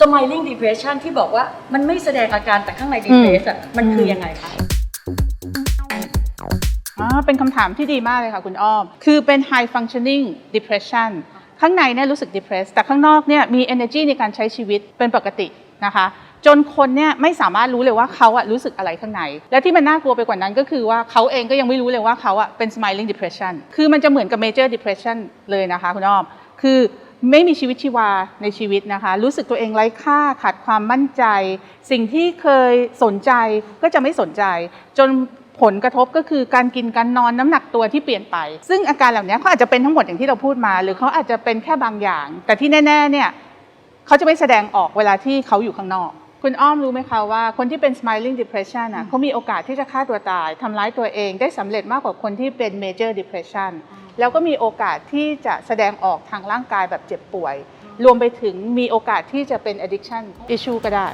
smiling depression ที่บอกว่ามันไม่แสดงอาการแต่ข้างใน depress อะมันคือยังไงคะอ่าเป็นคำถามที่ดีมากเลยค่ะคุณอ้อม คือเป็น high functioning depression ข้างในเนี่ยรู้สึก depressed แต่ข้างนอกเนี่ยมี energy ในการใช้ชีวิตเป็นปกตินะคะจนคนเนี่ยไม่สามารถรู้เลยว่าเขาอะรู้สึกอะไรข้างใน และที่มันน่ากลัวไปกว่านั้นก็คือว่าเขาเองก็ยังไม่รู้เลยว่าเขาอะเป็น smiling depression คือมันจะเหมือนกับ major depression เลยนะคะคุณอ้อม คือ ไม่มีชีวิตชีวาในชีวิตนะคะ รู้สึกตัวเองไร้ค่าขาดความมั่นใจ สิ่งที่เคยสนใจก็จะไม่สนใจ จนผลกระทบก็คือการกินการนอนน้ำหนักตัวที่เปลี่ยนไป ซึ่งอาการเหล่านี้เขาอาจจะเป็นทั้งหมดอย่างที่เราพูดมา หรือเขาอาจจะเป็นแค่บางอย่าง แต่ที่แน่ ๆ เนี่ยเขาจะไม่แสดงออกเวลาที่เขาอยู่ข้างนอก คุณอ้อมรู้ไหมคะว่าคนที่เป็น smiling depression อะเขามีโอกาสที่จะฆ่าตัวตายทำร้ายตัวเองได้สำเร็จมากกว่าคนที่เป็น major depression แล้วก็มีโอกาสที่จะแสดงออกทางร่างกายแบบเจ็บป่วย รวมไปถึงมีโอกาสที่จะเป็น addiction issue ก็ได้